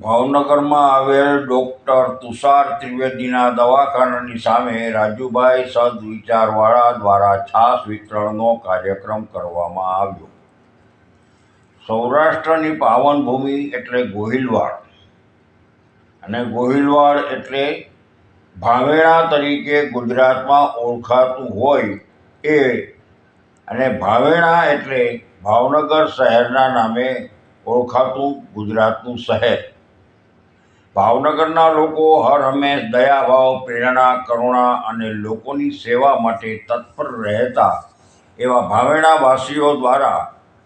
ભાવનગરમાં આવેલ ડૉક્ટર તુષાર ત્રિવેદીના દવાખાનાની સામે રાજુભાઈ સદવિચારવાળા દ્વારા છાશ વિતરણનો કાર્યક્રમ કરવામાં આવ્યો. સૌરાષ્ટ્રની પાવનભૂમિ એટલે ગોહિલવાડ. અને ગોહિલવાડ એટલે ભાવેણા તરીકે ગુજરાતમાં ઓળખાતું હોય એ અને ભાવેણા એટલે ભાવનગર શહેરના નામે ઓળખાતું ગુજરાતનું શહેર. ભાવનગરના લોકો હર હંમેશ દયાભાવ પ્રેરણા, કરુણા અને લોકોની સેવા માટે તત્પર રહેતા એવા ભાવેણાવાસીઓ દ્વારા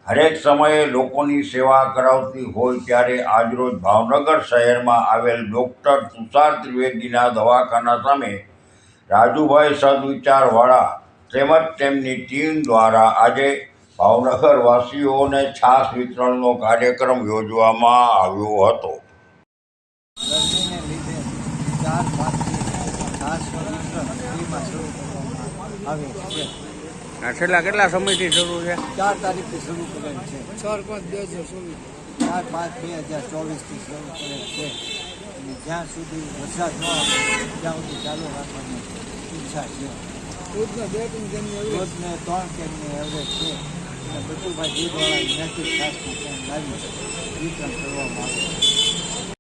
હરેક સમયે લોકોની સેવા કરાવતી હોય ત્યારે આજરોજ ભાવનગર શહેરમાં આવેલ ડૉક્ટર તુષાર ત્રિવેદીના દવાખાના સામે રાજુભાઈ સદવિચારવાળા તેમજ તેમની ટીમ દ્વારા આજે ભાવનગરવાસીઓને છાશ વિતરણનો કાર્યક્રમ યોજવામાં આવ્યો હતો. ચાર પાંચથી ખાસ ફ્રીમાં શરૂ કરવામાં આવે છે. છેલ્લા કેટલા સમયથી શરૂ છે? ચાર તારીખથી શરૂ કરેલ છે. ચાર પાંચ બે હજાર ચોવીસ. ચાર પાંચ બે હજાર ચોવીસથી શરૂ કરેલ છે. અને જ્યાં સુધી વરસાદ ન આવે ત્યાં સુધી ચાલુ રાખવાની ઈચ્છા છે. દૂધના બે ટીમ જેમની એવરેજ રોજને ત્રણ કેમની એવરેજ છે. અને બટુભાઈ દૂધવાળા નૈતિક છાસનું કેમ લાવી વિતરણ કરવામાં આવે છે.